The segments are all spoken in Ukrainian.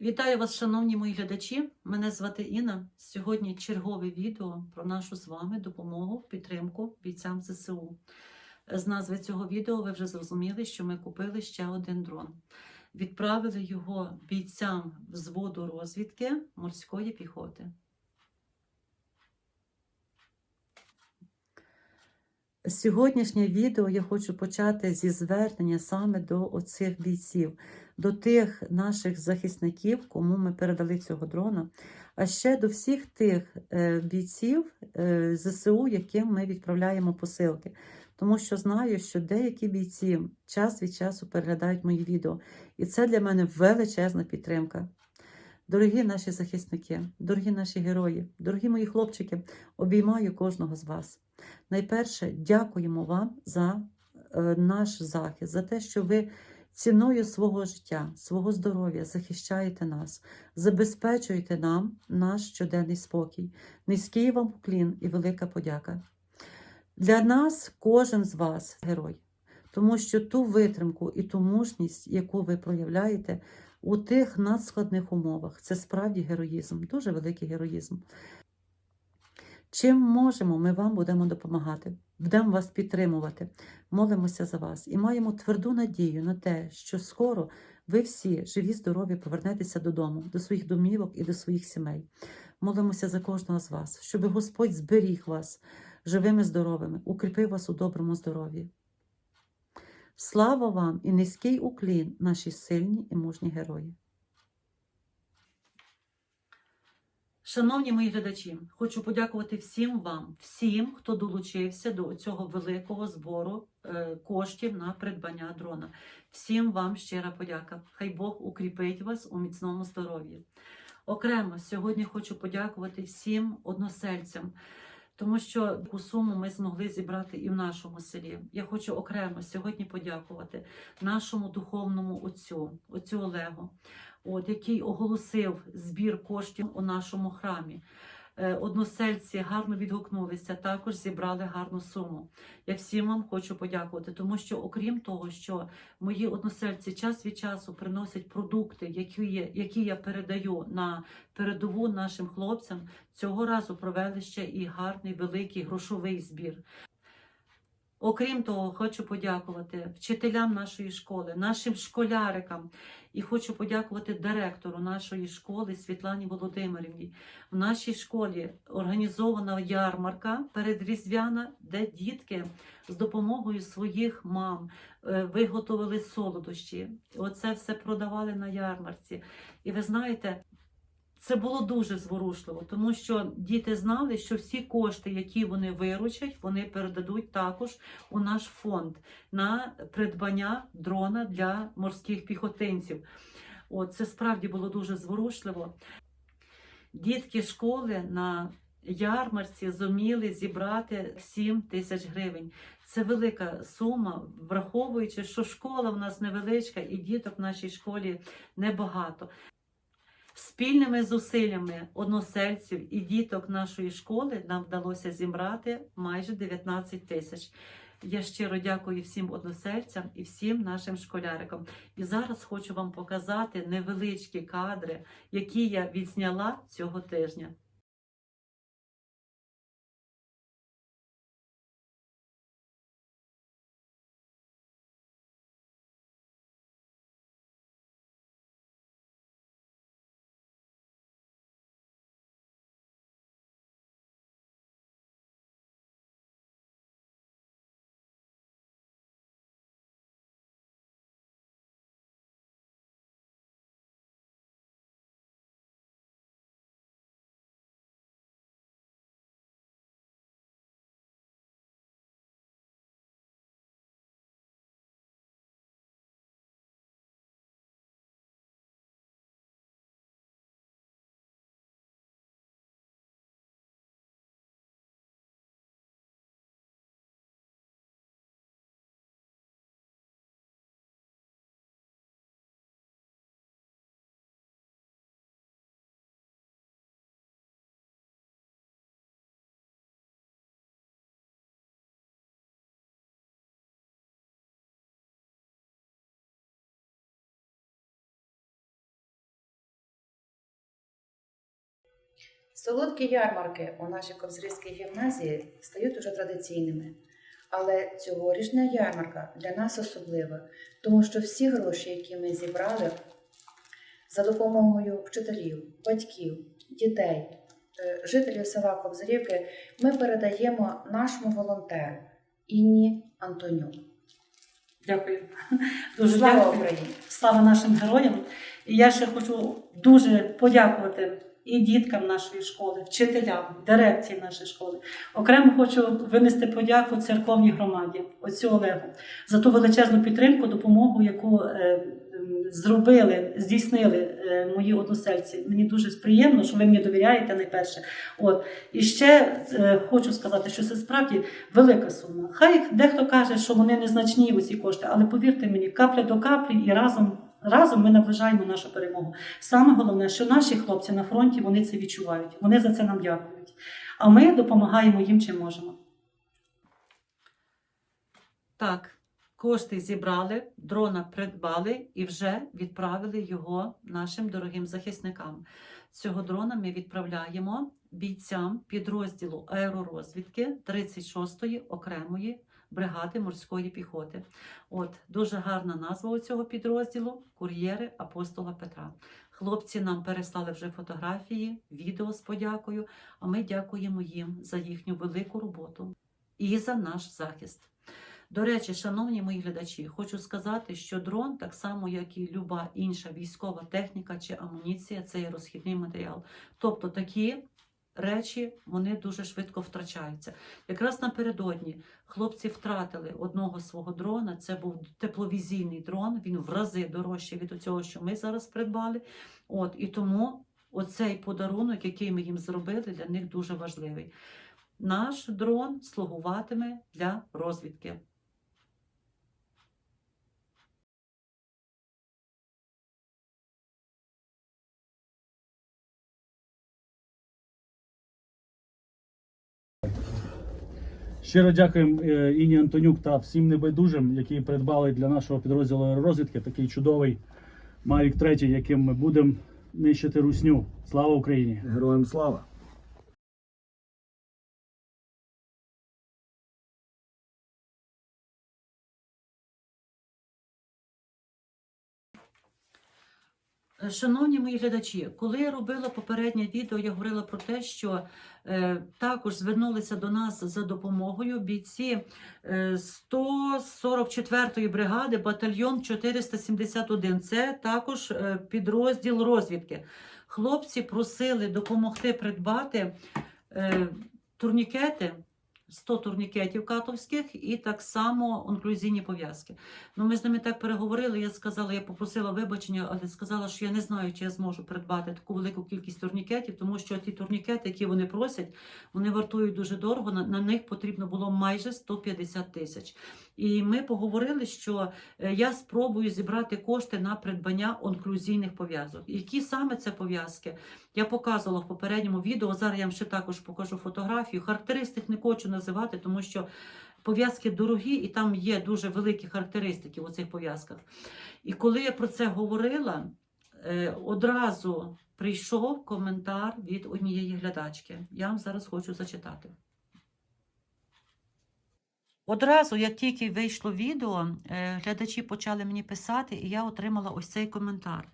Вітаю вас, шановні мої глядачі. Мене звати Інна. Сьогодні чергове відео про нашу з вами допомогу, підтримку бійцям ЗСУ. З назви цього відео ви вже зрозуміли, що ми купили ще один дрон. Відправили його бійцям взводу розвідки морської піхоти. Сьогоднішнє відео я хочу почати зі звернення саме до оцих бійців, до тих наших захисників, кому ми передали цього дрона, а ще до всіх тих е, бійців е, ЗСУ, яким ми відправляємо посилки. Тому що знаю, що деякі бійці час від часу переглядають мої відео, і це для мене величезна підтримка. Дорогі наші захисники, дорогі наші герої, дорогі мої хлопчики, обіймаю кожного з вас. Найперше, дякуємо вам за е, наш захист, за те, що ви ціною свого життя, свого здоров'я захищаєте нас, забезпечуєте нам наш щоденний спокій. Низький вам уклін і велика подяка. Для нас кожен з вас герой, тому що ту витримку і ту мужність, яку ви проявляєте у тих надскладних умовах, це справді героїзм, дуже великий героїзм. Чим можемо, ми вам будемо допомагати, будемо вас підтримувати, молимося за вас і маємо тверду надію на те, що скоро ви всі живі, здорові, повернетеся додому, до своїх домівок і до своїх сімей. Молимося за кожного з вас, щоб Господь зберіг вас живими, здоровими, укріпив вас у доброму здоров'ї. Слава вам і низький уклін, наші сильні і мужні герої. Шановні мої глядачі, хочу подякувати всім вам, всім, хто долучився до цього великого збору е, коштів на придбання дрона. Всім вам щира подяка. Хай Бог укріпить вас у міцному здоров'ї. Окремо сьогодні хочу подякувати всім односельцям. Тому що таку суму ми змогли зібрати і в нашому селі. Я хочу окремо сьогодні подякувати нашому духовному отцю, отцю Олегу, от, який оголосив збір коштів у нашому храмі. Е, Односельці гарно відгукнулися, також зібрали гарну суму. Я всім вам хочу подякувати, тому що, окрім того, що мої односельці час від часу приносять продукти, які, є, які я передаю на передову нашим хлопцям, цього разу провели ще і гарний великий грошовий збір. Окрім того, хочу подякувати вчителям нашої школи, нашим школярикам і хочу подякувати директору нашої школи Світлані Володимирівні. В нашій школі організована ярмарка передріздвяна, де дітки з допомогою своїх мам е, виготовили солодощі. Оце все продавали на ярмарці. І ви знаєте, це було дуже зворушливо, тому що діти знали, що всі кошти, які вони виручать, вони передадуть також у наш фонд на придбання дрона для морських піхотинців. От, це справді було дуже зворушливо. Дітки школи на ярмарці зуміли зібрати 7 тисяч гривень. Це велика сума, враховуючи, що школа в нас невеличка і діток в нашій школі небагато. Спільними зусиллями односельців і діток нашої школи нам вдалося зібрати майже 19 тисяч. Я щиро дякую всім односельцям і всім нашим школярикам. І зараз хочу вам показати невеличкі кадри, які я відзняла цього тижня. Солодкі ярмарки у нашій Кобзарівській гімназії стають уже традиційними. Але цьогорічна ярмарка для нас особлива, тому що всі гроші, які ми зібрали за допомогою вчителів, батьків, дітей, е, жителів села Кобзарівки, ми передаємо нашому волонтеру Інні Антонюк. Дякую. Дуже Слава дякую. Україні! Слава нашим героям. І я ще хочу дуже подякувати і діткам нашої школи, вчителям, дирекції нашої школи. Окремо хочу винести подяку церковній громаді, отцю Олегу, за ту величезну підтримку, допомогу, яку е, зробили, здійснили е, мої односельці. Мені дуже приємно, що ви мені довіряєте найперше. От і ще е, хочу сказати, що це справді велика сума. Хай дехто каже, що вони незначні усі кошти, але повірте мені, капля до каплі і разом. Разом ми наближаємо нашу перемогу. Саме головне, що наші хлопці на фронті вони це відчувають. Вони за це нам дякують. А ми допомагаємо їм чим можемо. Так, кошти зібрали, дрона придбали і вже відправили його нашим дорогим захисникам. Цього дрона ми відправляємо бійцям підрозділу аеророзвідки 36-ї окремої бригади морської піхоти. От дуже гарна назва у цього підрозділу кур'єри апостола Петра. Хлопці нам переслали вже фотографії, відео з подякою. А ми дякуємо їм за їхню велику роботу і за наш захист. До речі, шановні мої глядачі, хочу сказати, що дрон, так само як і люба інша військова техніка чи амуніція, це є розхідний матеріал. Тобто такі речі вони дуже швидко втрачаються. Якраз напередодні хлопці втратили одного свого дрона. Це був тепловізійний дрон. Він в рази дорожчий від цього, що ми зараз придбали. От і тому оцей подарунок, який ми їм зробили, для них дуже важливий. Наш дрон слугуватиме для розвідки. Щиро дякуємо Іні Антонюк та всім небайдужим, які придбали для нашого підрозділу розвідки такий чудовий Mavic 3, яким ми будемо нищити русню. Слава Україні! Героям слава! Шановні мої глядачі, коли я робила попереднє відео, я говорила про те, що е, також звернулися до нас за допомогою бійці е, 144-ї бригади, батальйон 471. Це також е, підрозділ розвідки. Хлопці просили допомогти придбати е, турнікети. 100 турнікетів катовських і так само онклюзійні пов'язки. Ну, ми з ними так переговорили. Я сказала, я попросила вибачення, але сказала, що я не знаю, чи я зможу придбати таку велику кількість турнікетів, тому що ті турнікети, які вони просять, вони вартують дуже дорого. На, на них потрібно було майже 150 тисяч. І ми поговорили, що е, я спробую зібрати кошти на придбання онклюзійних пов'язок. Які саме це пов'язки? Я показувала в попередньому відео. Зараз я вам ще також покажу фотографію. Характеристик не хочу називати, тому що пов'язки дорогі, і там є дуже великі характеристики у цих пов'язках. І коли я про це говорила, е, одразу прийшов коментар від однієї глядачки. Я вам зараз хочу зачитати. Одразу, як тільки вийшло відео, е, глядачі почали мені писати, і я отримала ось цей коментар.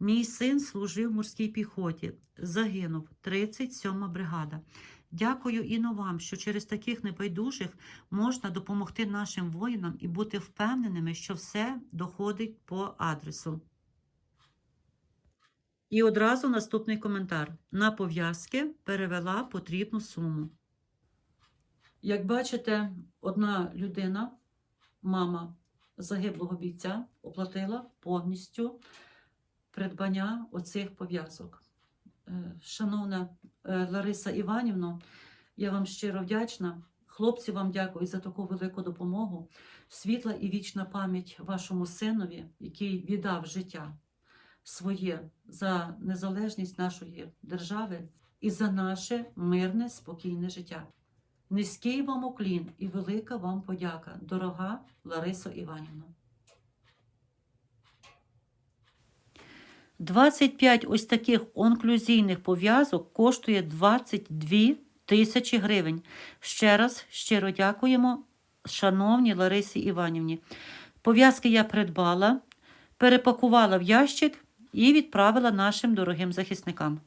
Мій син служив в морській піхоті, загинув 37 бригада. Дякую Іно вам, що через таких небайдужих можна допомогти нашим воїнам і бути впевненими, що все доходить по адресу. І одразу наступний коментар. На пов'язки перевела потрібну суму. Як бачите, одна людина, мама загиблого бійця, оплатила повністю придбання оцих пов'язок. Е, Шановна е, Лариса Іванівна, я вам щиро вдячна. Хлопці вам дякую за таку велику допомогу. Світла і вічна пам'ять вашому синові, який віддав життя своє за незалежність нашої держави і за наше мирне, спокійне життя. Низький вам уклін і велика вам подяка, дорога Ларисо Іванівна. 25 ось таких онклюзійних пов'язок коштує 22 тисячі гривень. Ще раз щиро дякуємо, шановній Ларисі Іванівні. Пов'язки я придбала, перепакувала в ящик і відправила нашим дорогим захисникам.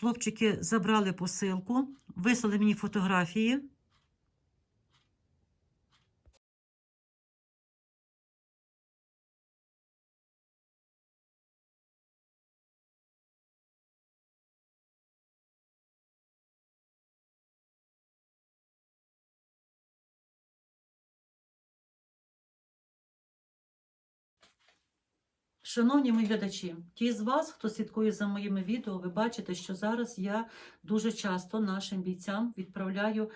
Хлопчики забрали посилку, вислали мені фотографії. Шановні мої глядачі, ті з вас, хто слідкує за моїми відео, ви бачите, що зараз я дуже часто нашим бійцям відправляю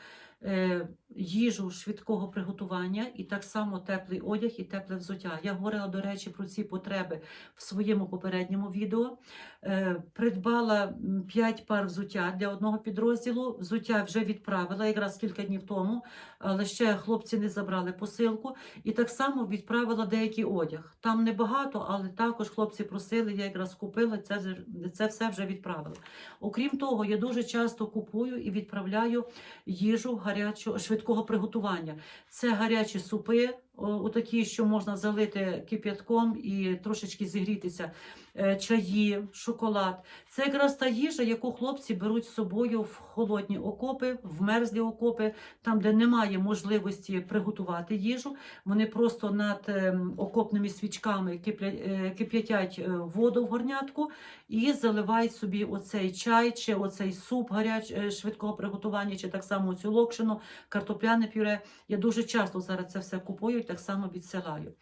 їжу швидкого приготування і так само теплий одяг і тепле взуття. Я говорила, до речі, про ці потреби в своєму попередньому відео. Е, придбала 5 пар взуття для одного підрозділу. Взуття вже відправила якраз кілька днів тому, але ще хлопці не забрали посилку. І так само відправила деякий одяг. Там небагато, але також хлопці просили, я якраз купила, це, це все вже відправила. Окрім того, я дуже часто купую і відправляю їжу гарячого швидкого приготування. Це гарячі супи, о, такі, що можна залити кип'ятком і трошечки зігрітися. Е, Чаї, шоколад. Це якраз та їжа, яку хлопці беруть з собою в холодні окопи, в мерзлі окопи, там, де немає можливості приготувати їжу. Вони просто над ем, окопними свічками е, кип'ятять е, воду в горнятку і заливають собі оцей чай, чи оцей суп гаряч швидкого приготування, чи так само цю локшину, картопляне пюре. Я дуже часто зараз це все купую і так само відсилаю.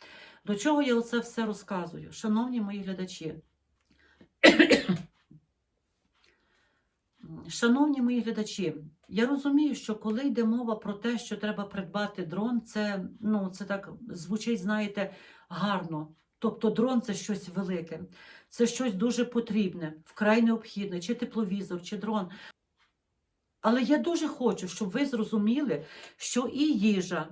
До чого я оце все розказую? Шановні мої глядачі. Шановні мої глядачі, я розумію, що коли йде мова про те, що треба придбати дрон, це, ну, це так звучить, знаєте, гарно. Тобто дрон це щось велике, це щось дуже потрібне, вкрай необхідне, чи тепловізор, чи дрон. Але я дуже хочу, щоб ви зрозуміли, що і їжа,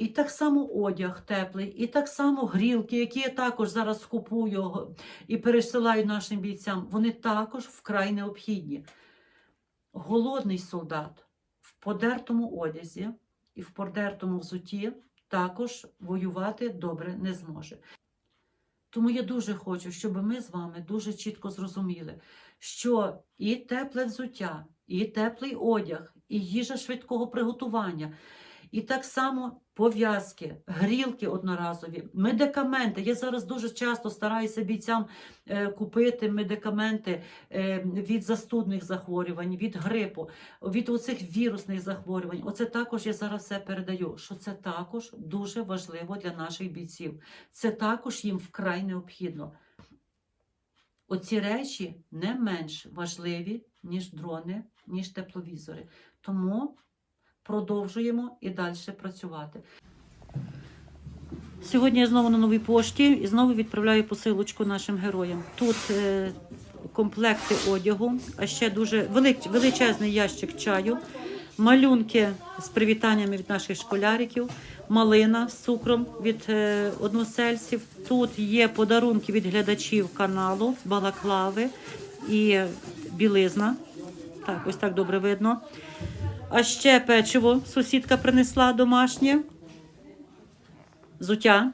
і так само одяг теплий, і так само грілки, які я також зараз купую і пересилаю нашим бійцям, вони також вкрай необхідні. Голодний солдат в подертому одязі і в подертому взутті також воювати добре не зможе. Тому я дуже хочу, щоб ми з вами дуже чітко зрозуміли, що і тепле взуття, і теплий одяг, і їжа швидкого приготування, і так само пов'язки, грілки одноразові, медикаменти. Я зараз дуже часто стараюся бійцям е, купити медикаменти е, від застудних захворювань, від грипу, від оцих вірусних захворювань. Оце також я зараз все передаю. Що це також дуже важливо для наших бійців. Це також їм вкрай необхідно. Оці речі не менш важливі, ніж дрони, ніж тепловізори. Тому продовжуємо і далі працювати. Сьогодні я знову на новій пошті і знову відправляю посилочку нашим героям. Тут е, комплекти одягу, а ще дуже велик, величезний ящик чаю, малюнки з привітаннями від наших школяриків, малина з цукром від е, односельців. Тут є подарунки від глядачів каналу, балаклави і білизна. Так, ось так добре видно. А ще печиво сусідка принесла домашнє. Зуття.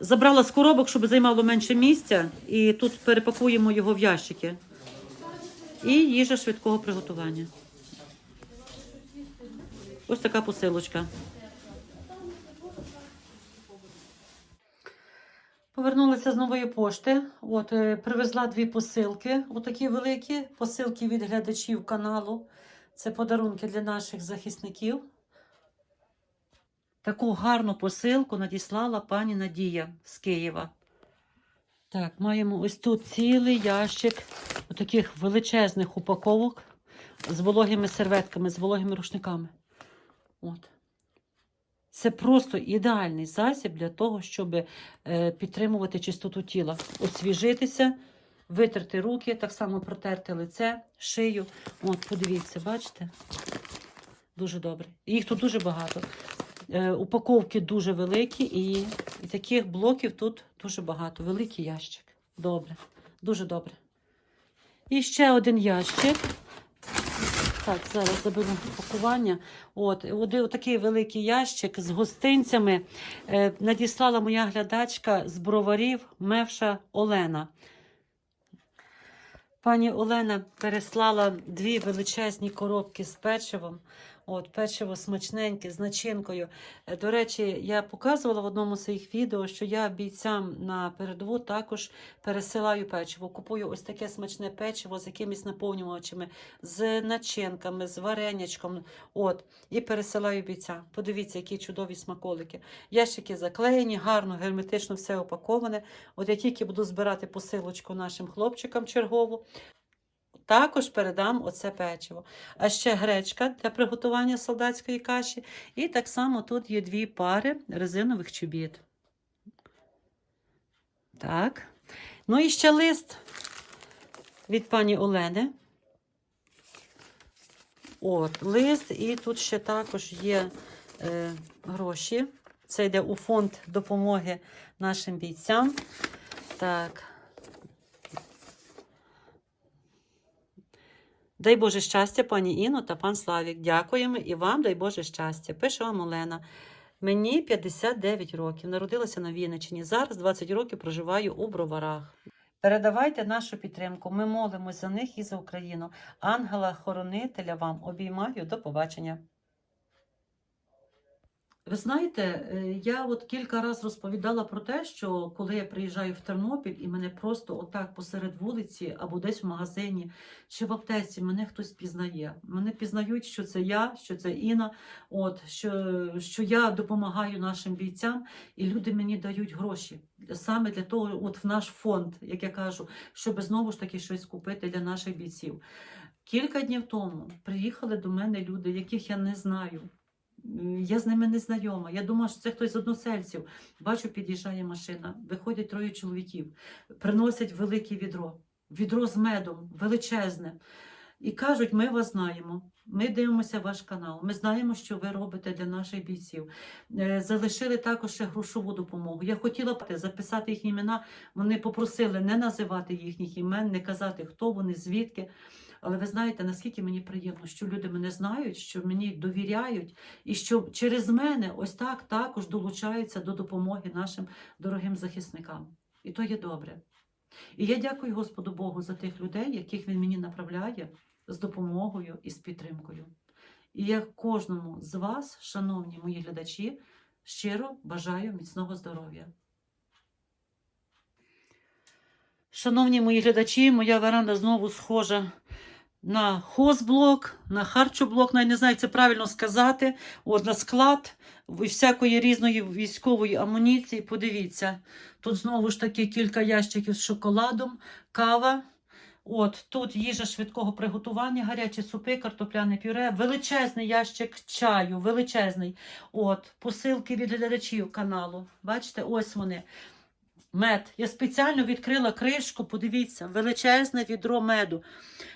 Забрала з коробок, щоб займало менше місця, і тут перепакуємо його в ящики. І їжа швидкого приготування. Ось така посилочка. Повернулася з нової пошти. От, е, привезла дві посилки, отакі великі. Посилки від глядачів каналу. Це подарунки для наших захисників. Таку гарну посилку надіслала пані Надія з Києва. Так, маємо ось тут цілий ящик таких величезних упаковок з вологими серветками, з вологими рушниками. От. Це просто ідеальний засіб для того, щоб е, підтримувати чистоту тіла, освіжитися, витерти руки, так само протерти лице, шию. От, подивіться, бачите? Дуже добре. Їх тут дуже багато. Е, упаковки дуже великі, і, і таких блоків тут дуже багато. Великий ящик. Добре, дуже добре. І ще один ящик. Так, зараз заберу пакування. От, один такий великий ящик з гостинцями е, надіслала моя глядачка з броварів Мевша Олена. Пані Олена переслала дві величезні коробки з печивом. От, печиво смачненьке, з начинкою. Е, До речі, я показувала в одному з своїх відео, що я бійцям на передову також пересилаю печиво. Купую ось таке смачне печиво з якимись наповнювачами, з начинками, з варенячком. От, і пересилаю бійцям. Подивіться, які чудові смаколики. Ящики заклеєні, гарно, герметично все опаковане. От я тільки буду збирати посилочку нашим хлопчикам чергову. Також передам оце печиво. А ще гречка для приготування солдатської каші. І так само тут є дві пари резинових чобіт. Так. Ну і ще лист від пані Олени. От, лист, і тут ще також є е, гроші. Це йде у фонд допомоги нашим бійцям. Так. Дай Боже щастя, пані Іно та пан Славік. Дякуємо і вам дай Боже щастя. Пише вам Олена. Мені 59 років. Народилася на Вінниччині. Зараз 20 років проживаю у Броварах. Передавайте нашу підтримку. Ми молимось за них і за Україну. Ангела-хоронителя вам обіймаю. До побачення. Ви знаєте, е, я от кілька разів розповідала про те, що коли я приїжджаю в Тернопіль і мене просто отак посеред вулиці або десь в магазині чи в аптеці мене хтось пізнає. Мене пізнають, що це я, що це Інна, от що, що я допомагаю нашим бійцям, і люди мені дають гроші саме для того, от в наш фонд, як я кажу, щоб знову ж таки щось купити для наших бійців. Кілька днів тому приїхали до мене люди, яких я не знаю. Я з ними не знайома. Я думала, що це хтось з односельців. Бачу, під'їжджає машина, виходять троє чоловіків, приносять велике відро, відро з медом, величезне. І кажуть, ми вас знаємо. Ми дивимося ваш канал. Ми знаємо, що ви робите для наших бійців. Е, Залишили також ще грошову допомогу. Я хотіла б записати їхні імена. Вони попросили не називати їхніх імен, не казати, хто вони, звідки. Але ви знаєте, наскільки мені приємно, що люди мене знають, що мені довіряють, і що через мене ось так також долучаються до допомоги нашим дорогим захисникам. І то є добре. І я дякую Господу Богу за тих людей, яких Він мені направляє з допомогою і з підтримкою. І я кожному з вас, шановні мої глядачі, щиро бажаю міцного здоров'я. Шановні мої глядачі, моя веранда знову схожа на хозблок, на харчоблок, навіть не знаю, це правильно сказати. От на склад всякої різної військової амуніції. Подивіться, тут знову ж таки кілька ящиків з шоколадом, кава. От тут їжа швидкого приготування, гарячі супи, картопляне пюре, величезний ящик чаю, величезний. От, посилки від глядачів каналу. Бачите, ось вони. Мед. Я спеціально відкрила кришку, подивіться, величезне відро меду.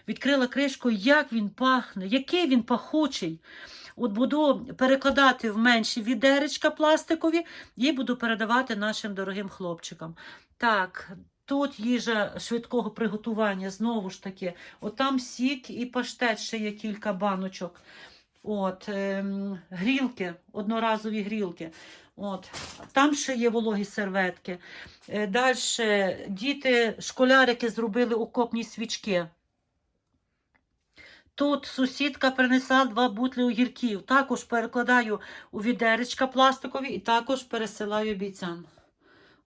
Відкрила кришку, як він пахне, який він пахучий. От буду перекладати в менші відеречка пластикові і буду передавати нашим дорогим хлопчикам. Так, тут їжа швидкого приготування, знову ж таки. От там сік і паштет ще є кілька баночок. От, ем, грілки, одноразові грілки. От, там ще є вологі серветки. Е, Далі діти, школярики зробили окопні свічки. Тут сусідка принесла два бутлі огірків. Також перекладаю у відеречка пластикові і також пересилаю бійцям.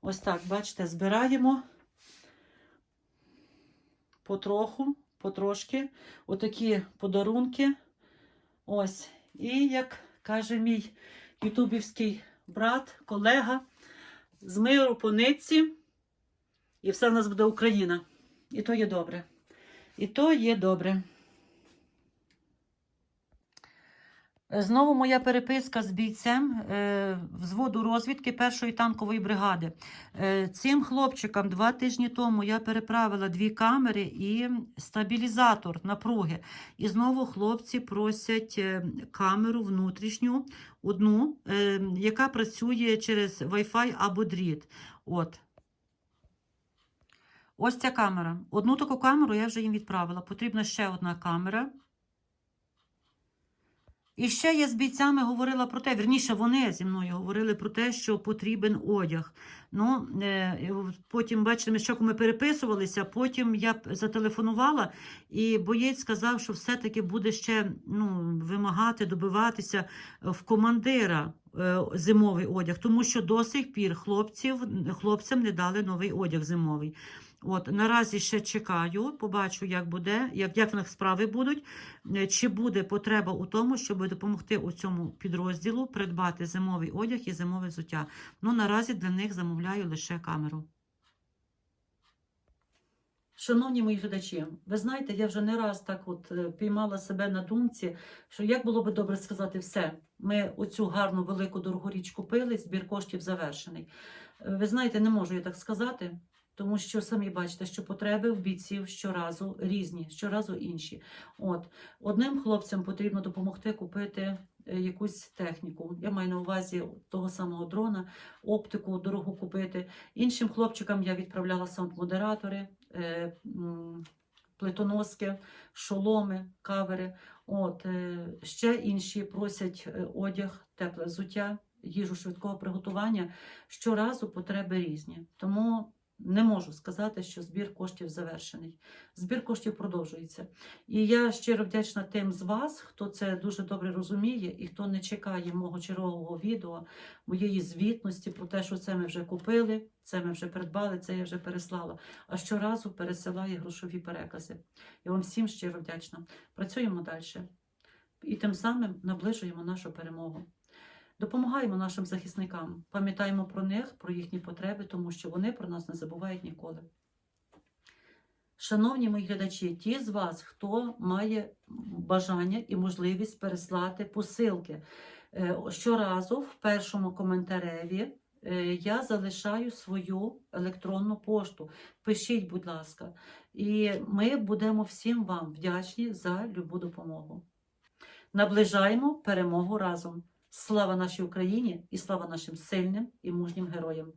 Ось так, бачите, збираємо потроху, потрошки. Отакі подарунки. Ось. І як каже мій ютубівський брат, колега, з миру по нитці, і все в нас буде Україна. І то є добре. І то є добре. Знову моя переписка з бійцем е, взводу розвідки першої танкової бригади. Е, цим хлопчикам два тижні тому я переправила дві камери і стабілізатор напруги. І знову хлопці просять е, камеру внутрішню, одну, е, яка працює через Wi-Fi або дріт. От. Ось ця камера. Одну таку камеру я вже їм відправила. Потрібна ще одна камера. І ще я з бійцями говорила про те, вірніше, вони зі мною говорили про те, що потрібен одяг. Ну, е, потім, бачите, ми що ми переписувалися, потім я зателефонувала, і боєць сказав, що все-таки буде ще ну, вимагати, добиватися в командира е, зимовий одяг, тому що до сих пір хлопців, хлопцям не дали новий одяг зимовий. От наразі ще чекаю, побачу, як буде, як, як в них справи будуть. Е, Чи буде потреба у тому, щоб допомогти у цьому підрозділу придбати зимовий одяг і зимове взуття? Ну наразі для них замовляю лише камеру. Шановні мої глядачі, ви знаєте, я вже не раз так от е, піймала себе на думці, що як було би добре сказати все. Ми оцю гарну велику дорогу річ купили, збір коштів завершений. Е, Ви знаєте, не можу я так сказати, тому що самі бачите, що потреби в бійців щоразу різні, щоразу інші. От одним хлопцям потрібно допомогти купити е, якусь техніку. Я маю на увазі того самого дрона, оптику дорогу купити. Іншим хлопчикам я відправляла саунд-модератори, е, плитоноски, шоломи, кавери. От, е, ще інші просять одяг, тепле взуття, їжу швидкого приготування. Щоразу потреби різні. Тому не можу сказати, що збір коштів завершений. Збір коштів продовжується. І я щиро вдячна тим з вас, хто це дуже добре розуміє і хто не чекає мого чергового відео, моєї звітності про те, що це ми вже купили, це ми вже придбали, це я вже переслала. А щоразу пересилає грошові перекази. Я вам всім щиро вдячна. Працюємо далі. І тим самим наближуємо нашу перемогу. Допомагаємо нашим захисникам, пам'ятаємо про них, про їхні потреби, тому що вони про нас не забувають ніколи. Шановні мої глядачі, ті з вас, хто має бажання і можливість переслати посилки, е, щоразу в першому коментареві е, я залишаю свою електронну пошту. Пишіть, будь ласка, і ми будемо всім вам вдячні за любу допомогу. Наближаємо перемогу разом. Слава нашій Україні і слава нашим сильним і мужнім героям!